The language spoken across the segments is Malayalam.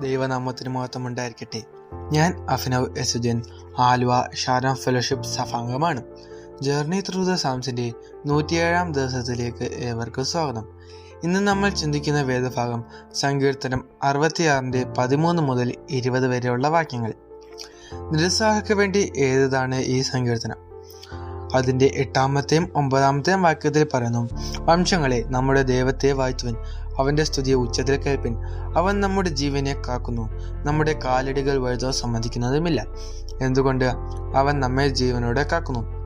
ദൈവനാമത്തിന് മഹത്വം ഉണ്ടായിരിക്കട്ടെ ഞാൻ അഫിനവ് എസുജൻ ആലുവ ഷാരം ഫെലോഷിപ്പ് സഫാംഗമാണ് ജേർണി ത്രൂ ദ സാംസിന്റെ നൂറ്റിയേഴാം ദിവസത്തിലേക്ക് ഏവർക്കും സ്വാഗതം. ഇന്ന് നമ്മൾ ചിന്തിക്കുന്ന വേദഭാഗം സങ്കീർത്തനം അറുപത്തിയാറിന്റെ പതിമൂന്ന് മുതൽ ഇരുപത് വരെയുള്ള വാക്യങ്ങൾ. നിരുത്സാഹക്ക് വേണ്ടി ഏതാണ് ഈ സങ്കീർത്തനം. അതിന്റെ എട്ടാമത്തെയും ഒമ്പതാമത്തെയും വാക്യത്തിൽ പറയുന്നു വംശങ്ങളെ നമ്മുടെ ദൈവത്തെ വാഴ്ത്തുവൻ. അവന്റെ സ്തുതിയെ ഉച്ചത്തിൽ കേൾപ്പിൻ അവൻ നമ്മുടെ ജീവനെ കാക്കുന്നു. നമ്മുടെ കാലടികൾ വഴുതോ സമ്മതിക്കുന്നതുമില്ല. എന്തുകൊണ്ട്? അവൻ നമ്മെ ജീവനോടെ കാക്കുന്നു.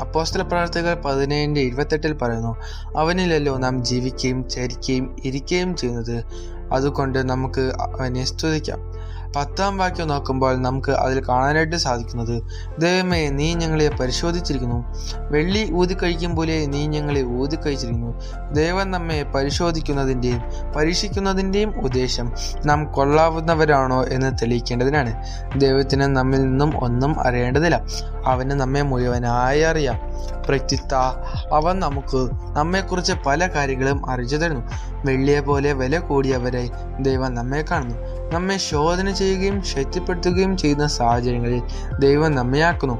അപ്പോസ്റ്റൽ പ്രവർത്തകർ പതിനേഴിന്റെ ഇരുപത്തെട്ടിൽ പറയുന്നു അവനിലല്ലോ നാം ജീവിക്കുകയും ചരിക്കുകയും ഇരിക്കുകയും ചെയ്യുന്നത്. അതുകൊണ്ട് നമുക്ക് അവനെ സ്തുതിക്കാം. പത്താം വാക്യം നോക്കുമ്പോൾ നമുക്ക് അതിൽ കാണാനായിട്ട് സാധിക്കുന്നത് ദൈവമേ നീ ഞങ്ങളെ പരിശോധിച്ചിരിക്കുന്നു. വെള്ളി ഊതിക്കഴിക്കും പോലെ നീ ഞങ്ങളെ ഊതിക്കഴിച്ചിരിക്കുന്നു ദൈവം നമ്മെ പരിശോധിക്കുന്നതിന്റെയും പരീക്ഷിക്കുന്നതിന്റെയും ഉദ്ദേശം നാം കൊള്ളാവുന്നവരാണോ എന്ന് തെളിയിക്കേണ്ടതിനാണ്. ദൈവത്തിന് നമ്മിൽ നിന്നും ഒന്നും അറിയേണ്ടതില്ല. അവന് നമ്മെ മുഴുവനായി അറിയാം. പ്രത്യുത്ത അവൻ നമുക്ക് നമ്മെക്കുറിച്ച് പല കാര്യങ്ങളും അറിയിച്ചു തരുന്നു. വെള്ളിയെ പോലെ വില കൂടിയവരെ ദൈവം നമ്മെ കാണുന്നു. നമ്മെ ശോധന ചെയ്യുകയും ശക്തിപ്പെടുത്തുകയും ചെയ്യുന്ന സാഹചര്യങ്ങളിൽ ദൈവം നമ്മെ ആക്കുന്നു.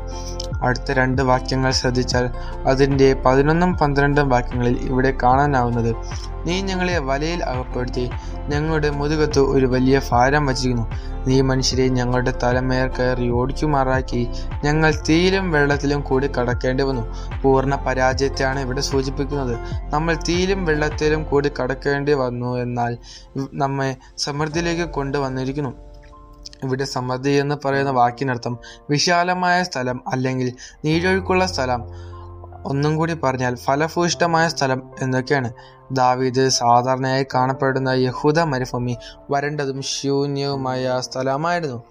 അടുത്ത രണ്ട് വാക്യങ്ങൾ ശ്രദ്ധിച്ചാൽ അതിന്റെ പതിനൊന്നും പന്ത്രണ്ടും വാക്യങ്ങളിൽ ഇവിടെ കാണാനാവുന്നത്. നീ ഞങ്ങളെ വലയിൽ അകപ്പെടുത്തി ഞങ്ങളുടെ മുതുകത്ത് ഒരു വലിയ ഭാരം വച്ചിരിക്കുന്നു. നീ മനുഷ്യരെ ഞങ്ങളുടെ തലമേർ കയറി ഓടിക്കുമാറാക്കി ഞങ്ങൾ തീയിലും വെള്ളത്തിലും കൂടി കടക്കേണ്ടി വന്നു. പൂർണ പരാജയത്തെയാണ് ഇവിടെ സൂചിപ്പിക്കുന്നത്. നമ്മൾ തീയിലും വെള്ളത്തിലും കൂടി കടക്കേണ്ടി വന്നു എന്നാൽ നമ്മെ സമൃദ്ധിയിലേക്ക് കൊണ്ടുവന്നിരിക്കുന്നു. ഇവിടെ സമൃദ്ധി എന്ന് പറയുന്ന വാക്കിനർത്ഥം വിശാലമായ സ്ഥലം അല്ലെങ്കിൽ നീരൊഴുക്കുള്ള സ്ഥലം. ഒന്നും കൂടി പറഞ്ഞാൽ ഫലഭൂഷ്ടമായ സ്ഥലം എന്നൊക്കെയാണ്. ദാവീദ് സാധാരണയായി കാണപ്പെടുന്ന യഹൂദ മരുഭൂമി വരണ്ടതും ശൂന്യവുമായ സ്ഥലമായിരുന്നു.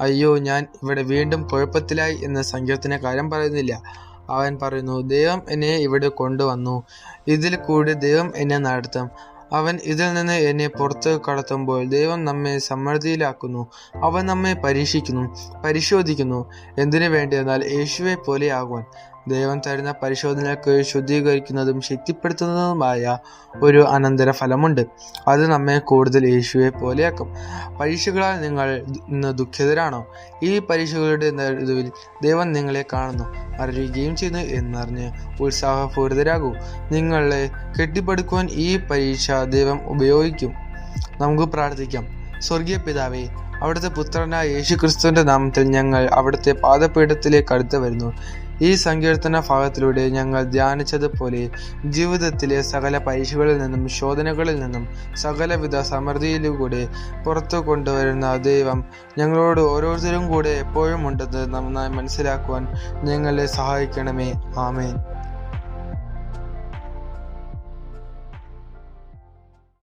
അയ്യോ ഞാൻ ഇവിടെ വീണ്ടും കുഴപ്പത്തിലായി എന്ന എന്ന് കാര്യം പറയുന്നില്ല. അവൻ പറയുന്നു ദൈവം എന്നെ ഇവിടെ കൊണ്ടുവന്നു. ഇതിൽ കൂടി ദൈവം എന്നെ നടത്തും. അവൻ ഇതിൽ നിന്ന് എന്നെ പുറത്ത് കടത്തുമ്പോൾ ദൈവം നമ്മെ സമൃദ്ധിയിലാക്കുന്നു അവൻ നമ്മെ പരീക്ഷിക്കുന്നു പരിശോധിക്കുന്നു. എന്തിനു വേണ്ടി എന്നാൽ യേശുവെ പോലെ ആകുവാൻ. ദൈവം തരുന്ന പരിശോധനയ്ക്ക് ശുദ്ധീകരിക്കുന്നതും ശക്തിപ്പെടുത്തുന്നതുമായ ഒരു അനന്തര ഫലമുണ്ട് അത് നമ്മെ കൂടുതൽ യേശുവെ പോലെയാക്കും. പരീക്ഷകളാൽ നിങ്ങൾ ഇന്ന് ദുഃഖിതരാണോ? ഈ പരീക്ഷകളുടെ നടുവിൽ ദൈവം നിങ്ങളെ കാണുന്നു അറിയുകയും ചെയ്യുന്നു എന്നറിഞ്ഞ് ഉത്സാഹപൂരിതരാകൂ. നിങ്ങളെ കെട്ടിപ്പടുക്കുവാൻ ഈ പരീക്ഷ ദൈവം ഉപയോഗിക്കും. നമുക്ക് പ്രാർത്ഥിക്കാം. സ്വർഗീയ പിതാവേ അവിടുത്തെ പുത്രനായ യേശു ക്രിസ്തുവിന്റെ നാമത്തിൽ ഞങ്ങൾ അവിടുത്തെ പാദപീഠത്തിലേക്ക് അടുത്ത് വരുന്നു. ഈ സങ്കീർത്തന ഭാഗത്തിലൂടെ ഞങ്ങൾ ധ്യാനിച്ചതുപോലെ ജീവിതത്തിലെ സകല പരീക്ഷകളിൽ നിന്നും ശോധനകളിൽ നിന്നും സകലവിധ സമൃദ്ധിയിലൂടെ പുറത്തു കൊണ്ടുവരുന്ന ദൈവം ഞങ്ങളോട് ഓരോരുത്തരും കൂടെ എപ്പോഴും ഉണ്ടെന്ന് നന്നായി മനസ്സിലാക്കുവാൻ ഞങ്ങളെ സഹായിക്കണമേ. ആമേൻ.